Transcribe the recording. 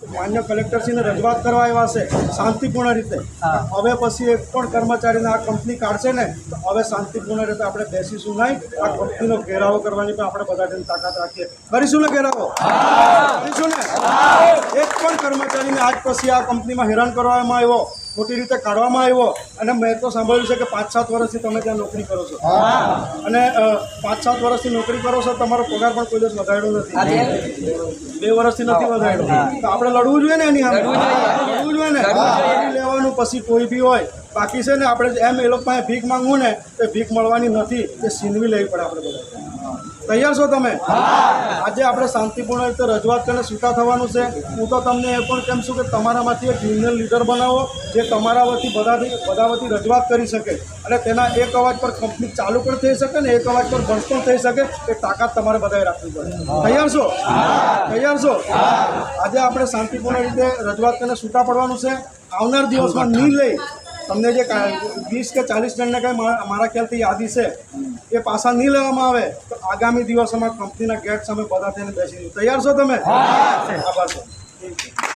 માન્ય કલેક્ટરશ્રીને રજૂઆત કરવા આવ્યા છે શાંતિપૂર્ણ રીતે. હવે પછી એક પણ કર્મચારીને આ કંપની કાઢશે ને તો હવે શાંતિપૂર્ણ રીતે આપણે બેસીશું નહીં. આ કંપનીનો ઘેરાવો કરવાની પણ આપણે બધા જણ તાકાત રાખીએ. કરીશું ને ઘેરાવો? કરીશું ને? એક પણ કર્મચારીને આજ પછી આ કંપનીમાં હેરાન કરવામાં આવ્યો. ખોટી રીતે કાઢવામાં આવ્યો અને મેં તો સાંભળ્યું છે કે પાંચ સાત વર્ષથી તમે ત્યાં નોકરી કરો છો. અને પાંચ સાત વર્ષથી નોકરી કરો છો તમારો પગાર પણ કોઈ દિવસ વધાર્યો નથી. બે વર્ષથી નથી વધાર્યો. તો આપણે લડવું જોઈએ ને એની લડવું જોઈએ. ને. લેવાનું પછી કોઈ બી હોય બાકી છે ને આપણે એમ એ લોકો પાસે ભીખ માંગવું ને એ ભીખ મળવાની નથી, એ છીનવી લેવી પડે આપણે બધા તૈયાર છો તમે? આજે આપણે શાંતિપૂર્ણ રીતે રજૂઆત કરીને છૂટા થવાનું છે. હું તો તમને એ પણ કેમ છું કે તમારામાંથી એક યુનિયન લીડર બનાવો, જે તમારા વતી બધાથી બધા વતી રજૂઆત કરી શકે. અને તેના એક અવાજ પર કંપની ચાલુ પણ થઈ શકે ને, એક અવાજ પર બંધ પણ થઈ શકે, એ તાકાત તમારે બધાએ રાખવી પડે. તૈયાર છો? તૈયાર છો? આજે આપણે શાંતિપૂર્ણ રીતે રજૂઆત કરીને છૂટા પડવાનું છે. આવનાર દિવસમાં નહીં લઈ તમને જે વીસ કે ચાલીસ જણને કંઈ મારા ખ્યાલથી યાદી છે એ પાછા નહીં લેવામાં આવે તો આગામી દિવસોમાં કંપનીના ગેટ સામે બધા થઈને બેસી તૈયાર છો તમે? આભાર સર